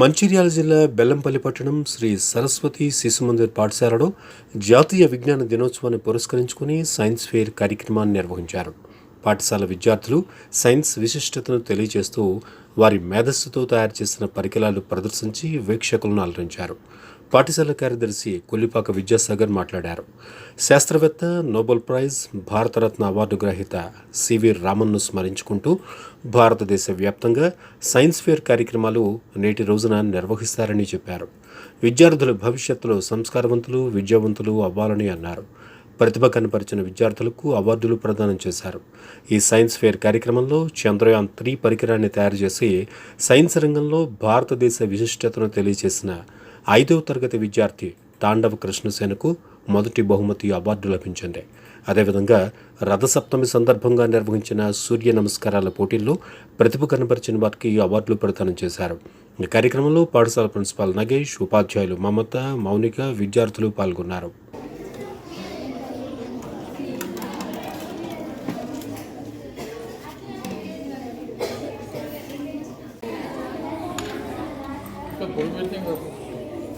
మంచిర్యాల జిల్లా బెల్లంపల్లి పట్టణం శ్రీ సరస్వతి శిశు మందిర్ పాఠశాలలో జాతీయ విజ్ఞాన దినోత్సవాన్ని పురస్కరించుకుని సైన్స్ ఫెయిర్ కార్యక్రమాన్ని నిర్వహించారు. పాఠశాల విద్యార్థులు సైన్స్ విశిష్టతను తెలియజేస్తూ వారి మేధస్సుతో తయారు చేసిన పరికరాలు ప్రదర్శించి వీక్షకులను అలరించారు. పాఠశాల కార్యదర్శి కొల్లిపాక విద్యాసాగర్ మాట్లాడారు. శాస్త్రవేత్త నోబెల్ ప్రైజ్ భారతరత్న అవార్డు గ్రహీత సివి రామన్ను స్మరించుకుంటూ భారతదేశ వ్యాప్తంగా సైన్స్ ఫేర్ కార్యక్రమాలు నేటి రోజున నిర్వహిస్తారని చెప్పారు. విద్యార్థుల భవిష్యత్తులో సంస్కారవంతులు విద్యావంతులు అవ్వాలని అన్నారు. ప్రతిభ కనపరిచిన విద్యార్థులకు అవార్డులు ప్రదానం చేశారు. ఈ సైన్స్ ఫేర్ కార్యక్రమంలో చంద్రయాన్ త్రీ పరికరాన్ని తయారు చేసి సైన్స్ రంగంలో భారతదేశ విశిష్టతను తెలియజేసిన ఐదవ తరగతి విద్యార్థి తాండవ కృష్ణసేనకు మొదటి బహుమతి అవార్డు లభించింది అదేవిధంగా రథసప్తమి సందర్భంగా నిర్వహించిన సూర్య నమస్కారాల పోటీల్లో ప్రతిభ కనబరిచిన వారికి అవార్డులు ప్రదానం చేశారు ఈ కార్యక్రమంలో పాఠశాల ప్రిన్సిపాల్ నగేష్ ఉపాధ్యాయులు మమత మౌనిక విద్యార్థులు పాల్గొన్నారు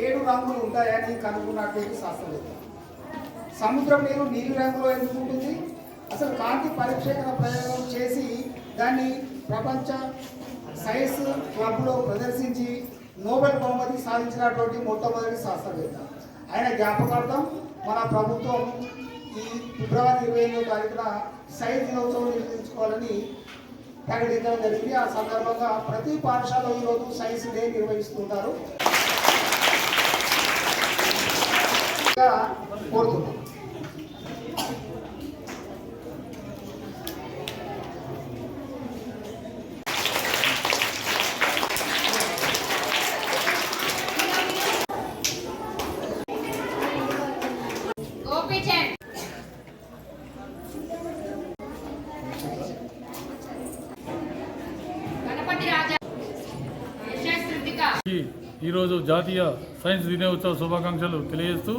ఏడు రంగులు ఉంటాయని కనుగొన్నట్టు శాస్త్రవేత్త సముద్రం నీరు నీలి రంగులో ఎందుకు ఉంటుంది? అసలు కాంతి పరిక్షేపణ ప్రయోగం చేసి దాన్ని ప్రపంచ సైన్స్ క్లబ్లో ప్రదర్శించి నోబెల్ బహుమతి సాధించినటువంటి మొట్టమొదటి శాస్త్రవేత్త. ఆయన జ్ఞాపకార్థం మన ప్రభుత్వం ఈ ఫిబ్రవరి ఇరవై ఎనిమిదో తారీఖున సైన్స్ దినోత్సవం నిర్వహించుకోవాలని ప్రకటించడం జరిగింది. ఆ సందర్భంగా ప్రతి పాఠశాల ఈరోజు సైన్స్ డే నిర్వహిస్తుంటారు ఇంకా కోరుతున్నాం. గోపీచంద్. గణపతి రాజా. యశస్ కృతిక. ఈ ఈరోజు జాతీయ సైన్స్ దినోత్సవ శుభాకాంక్షలు తెలియజేస్తూ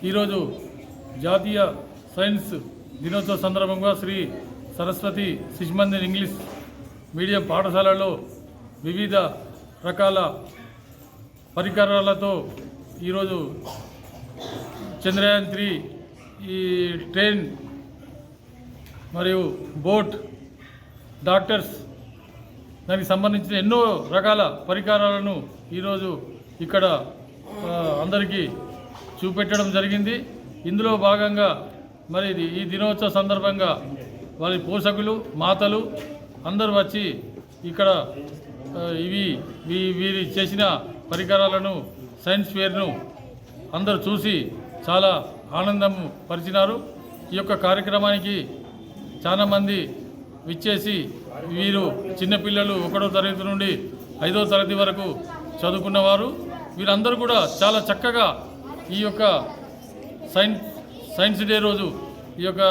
ఈరోజు జాతీయ సైన్స్ దినోత్సవ సందర్భంగా శ్రీ సరస్వతి శిశుమందిర్ ఇంగ్లీష్ మీడియం పాఠశాలలో వివిధ రకాల పరికరాలతో ఈరోజు చంద్రయాన్ త్రీ ఈ ట్రైన్ మరియు బోట్ డాక్టర్స్ దానికి సంబంధించిన ఎన్నో రకాల పరికరాలను ఈరోజు ఇక్కడ అందరికీ చూపెట్టడం జరిగింది. ఇందులో భాగంగా మరి ఈ దినోత్సవ సందర్భంగా వారి పోషకులు మాతలు అందరూ వచ్చి ఇక్కడ ఇవి వీరి చేసిన పరికరాలను సైన్స్ ఫేర్ను అందరూ చూసి చాలా ఆనందం పరిచినారు. ఈ యొక్క కార్యక్రమానికి చాలామంది విచ్చేసి వీరు చిన్నపిల్లలు ఒకటో తరగతి నుండి ఐదో తరగతి వరకు చదువుకున్నవారు. వీరందరూ కూడా చాలా చక్కగా ఈ యొక్క సైన్స్ సైన్స్ డే రోజు ఈ యొక్క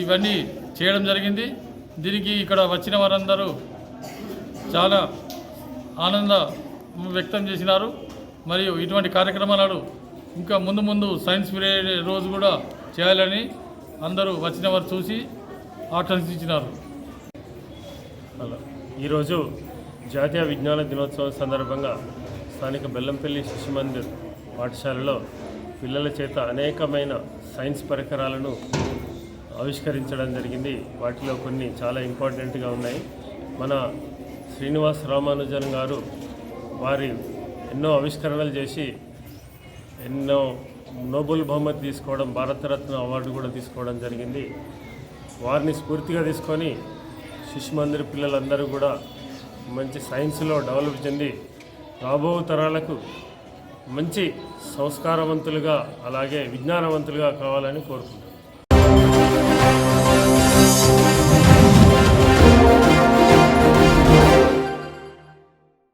ఇవన్నీ చేయడం జరిగింది. దీనికి ఇక్కడ వచ్చిన వారందరూ చాలా ఆనంద వ్యక్తం చేసినారు. మరియు ఇటువంటి కార్యక్రమాలను ఇంకా ముందు ముందు సైన్స్ పీరియడ్ రోజు కూడా చేయాలని అందరూ వచ్చిన వారు చూసి ఆకర్షించినారు అలా ఈరోజు జాతీయ విజ్ఞాన దినోత్సవం సందర్భంగా స్థానిక బెల్లంపల్లి శిశు మందిర్ పాఠశాలలో పిల్లల చేత అనేకమైన సైన్స్ పరికరాలను ఆవిష్కరించడం జరిగింది. వాటిలో కొన్ని చాలా ఇంపార్టెంట్గా ఉన్నాయి. మన శ్రీనివాస్ రామానుజన్ గారు వారి ఎన్నో ఆవిష్కరణలు చేసి ఎన్నో నోబెల్ బహుమతి తీసుకోవడం భారతరత్న అవార్డు కూడా తీసుకోవడం జరిగింది. వారిని స్ఫూర్తిగా తీసుకొని శిశు మందిర్ పిల్లలందరూ కూడా మంచి సైన్స్లో డెవలప్ చెంది రాబో తరాలకు మంచి సంస్కారవంతులుగా అలాగే విజ్ఞానవంతులుగా కావాలని కోరుకుంటున్నాను.